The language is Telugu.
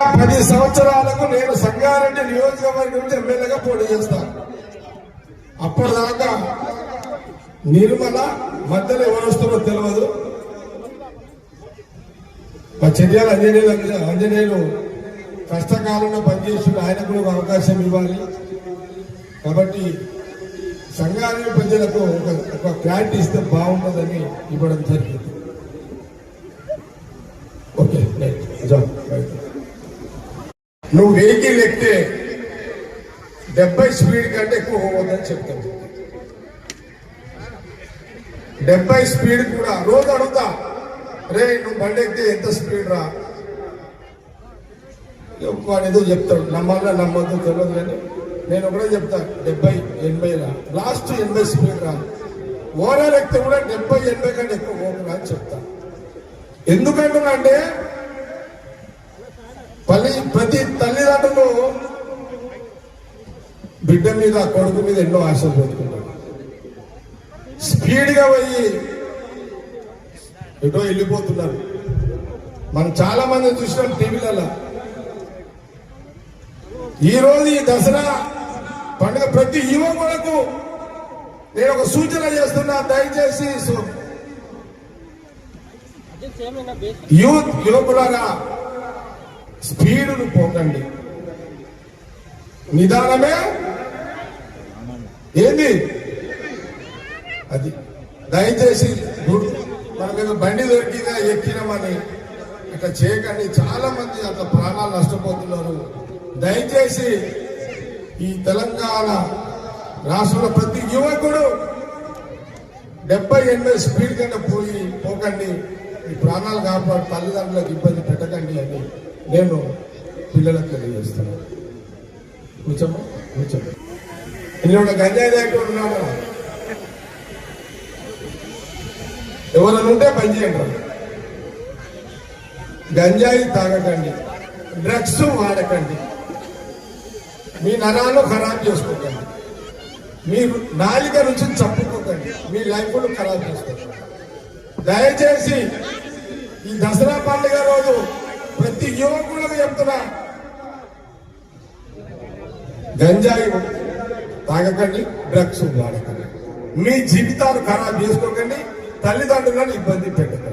పది సంవత్సరాలకు నేను సంగారెడ్డి నియోజకవర్గం నుంచి ఎమ్మెల్యేగా పోటీ చేస్తాను అప్పటిదాకా నిర్మల మధ్యలో ఎవరు వస్తారో తెలియదు మా చర్యలు ఆంజనేయులు ఆంజనేయులు కష్టకాలంలో పనిచేసి ఆయనకు కూడా అవకాశం ఇవ్వాలి. కాబట్టి సంఘాన్ని ప్రజలకు ఒక ఒక క్లారిటీ ఇస్తే బాగుంటుందని ఇవ్వడం జరిగింది. నువ్వు వెహికల్ ఎక్కితే డెబ్బై స్పీడ్ కంటే ఎక్కువ పోవద్దని చెప్తాను. డెబ్బై స్పీడ్ కూడా రోజు అడుగుతా రే నువ్వు బండి ఎక్కితే ఎంత స్పీడ్ రా? వాడు ఏదో చెప్తాడు. నమ్మాలా నమ్మద్దు తెలియదు కానీ నేను ఒకటే చెప్తా డెబ్బై ఎనభై రా. లాస్ట్ ఎనభై స్పీడ్ రా. ఓవరాల్ ఎక్కితే కూడా డెబ్బై ఎనభై కంటే ఎక్కువ పోకురా అని చెప్తా. ఎందుకంటున్నా అంటే పల్లి ప్రతి తల్లిదండ్రులు బిడ్డ మీద కొడుకు మీద ఎన్నో ఆశలు పెట్టుకుంటారు స్పీడ్గా పోయి ఎటో వెళ్ళిపోతున్నారు. మనం చాలా మంది చూసినాం టీవీలలో. ఈ రోజు ఈ దసరా పండుగ ప్రతి యువకులకు నేను ఒక సూచన చేస్తున్నా దయచేసి యూత్ యువకులారా స్పీడును పోకండి. నిదానమే? ఏంది? అది దయచేసి గుడ్- మనకు బండి దొరికిందా ఎక్కినామని ఇట్లా చేయకండి. చాలా మంది అట్లా ప్రాణాలు నష్టపోతున్నారు. దయచేసి ఈ తెలంగాణ రాష్ట్రంలో ప్రతి యువకుడు డెబ్బై ఎనభై స్పీడ్ కంటే పోయి పోకండి. ఈ ప్రాణాలు కాపాడు తల్లిదండ్రులకు ఇబ్బంది పెట్టకండి అని నేను పిల్లలకు తెలియజేస్తాను కూర్చోమా కూర్చోమా నేను గంజాయి దగ్గర ఉన్నాను. ఎవరైనా ఉంటే పని చేయండి. గంజాయి తాగకండి డ్రగ్స్ వాడకండి. మీ నరాలు ఖరాబ్ చేసుకోకండి. మీ నాలిక రుచిని చప్పుకోకండి మీ లైఫ్ను ఖరాబ్ చేసుకోకండి. దయచేసి ఈ దసరా పండుగ రోజు ప్రతి యువకులకు చెప్తున్నా గంజాయి తాగకండి డ్రగ్స్ వాడకండి. మీ జీవితాలు ఖరాబ్ చేసుకోకండి తల్లిదండ్రులను ఇబ్బంది పెట్టకండి.